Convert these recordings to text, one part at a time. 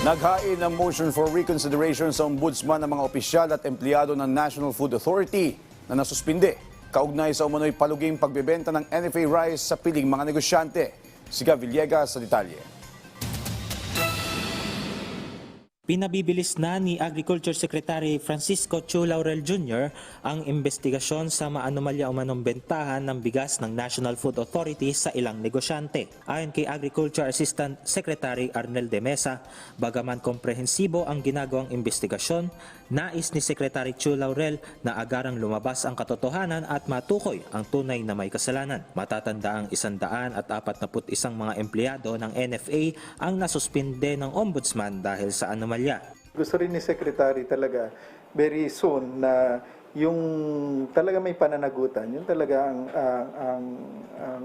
Naghain ng motion for reconsideration sa ombudsman ng mga opisyal at empleyado ng National Food Authority na nasuspinde kaugnay sa umano'y paluging pagbebenta ng NFA rice sa piling mga negosyante. Si Villegas sa detalye. Pinabibilis na ni Agriculture Secretary Francisco Chu Laurel Jr. ang investigasyon sa maanomalya umanong bentahan ng bigas ng National Food Authority sa ilang negosyante. Ayon kay Agriculture Assistant Secretary Arnel de Mesa, bagaman komprehensibo ang ginagawang investigasyon, nais ni Secretary Chu Laurel na agarang lumabas ang katotohanan at matukoy ang tunay na may kasalanan. Matatanda ang isandaan at apat na isang mga empleyado ng NFA ang nasuspinde ng ombudsman dahil sa anomalya. Gusto rin ni Secretary talaga very soon na yung talaga may pananagutan, yung talaga ang, ang, ang, ang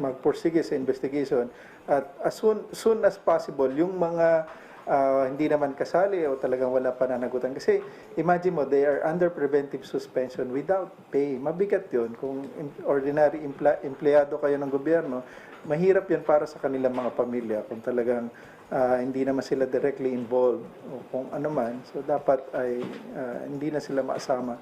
magpursige sa investigation at as soon, soon as possible yung mga ah, hindi naman kasali o talagang wala pananagutan. Kasi imagine mo, they are under preventive suspension without pay. Mabigat yun. Kung ordinary empla- empleyado kayo ng gobyerno, mahirap yan para sa kanilang mga pamilya kung talagang ah, hindi naman sila directly involved o kung ano man. So dapat ay ah, hindi na sila maasama.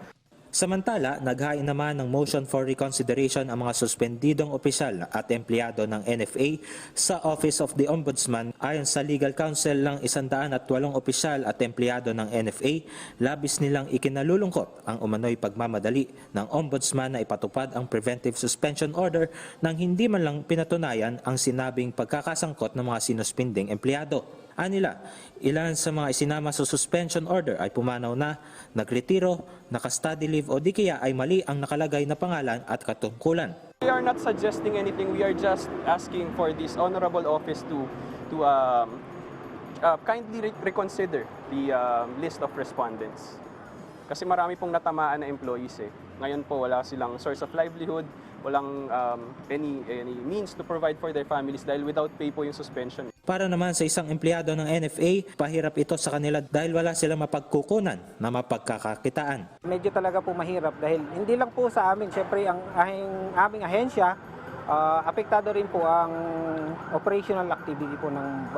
Samantala, naghain naman ng motion for reconsideration ang mga suspendidong opisyal at empleyado ng NFA sa Office of the Ombudsman ayon sa legal counsel ng 108 opisyal at empleyado ng NFA, labis nilang ikinalulungkot ang umano'y pagmamadali ng Ombudsman na ipatupad ang preventive suspension order nang hindi man lang pinatunayan ang sinabing pagkakasangkot ng mga sinuspinding empleyado. Anila, ilan sa mga isinama sa suspension order ay pumanaw na, nagretiro, naka-study leave o di kaya ay mali ang nakalagay na pangalan at katungkulan. We are not suggesting anything. We are just asking for this honorable office to to um, uh, kindly re- reconsider the um, list of respondents. Kasi marami pong natamaan na employees eh. Ngayon po wala silang source of livelihood, walang um, any any means to provide for their families dahil without pay po yung suspension. Para naman sa isang empleyado ng NFA, pahirap ito sa kanila dahil wala silang mapagkukunan na mapagkakakitaan. medyo talaga po mahirap dahil hindi lang po sa amin, syempre ang aming, aming ahensya, ah, apektado rin po ang operational activity po ng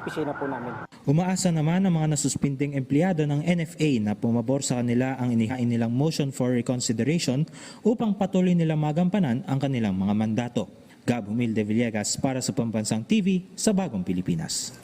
opisina po namin. Umaasa naman ang mga nasuspinding empleyado ng NFA na pumabor sa kanila ang inihain nilang motion for reconsideration upang patuloy nilang magampanan ang kanilang mga mandato. Gab Humilde Villegas para sa Pambansang TV sa Bagong Pilipinas.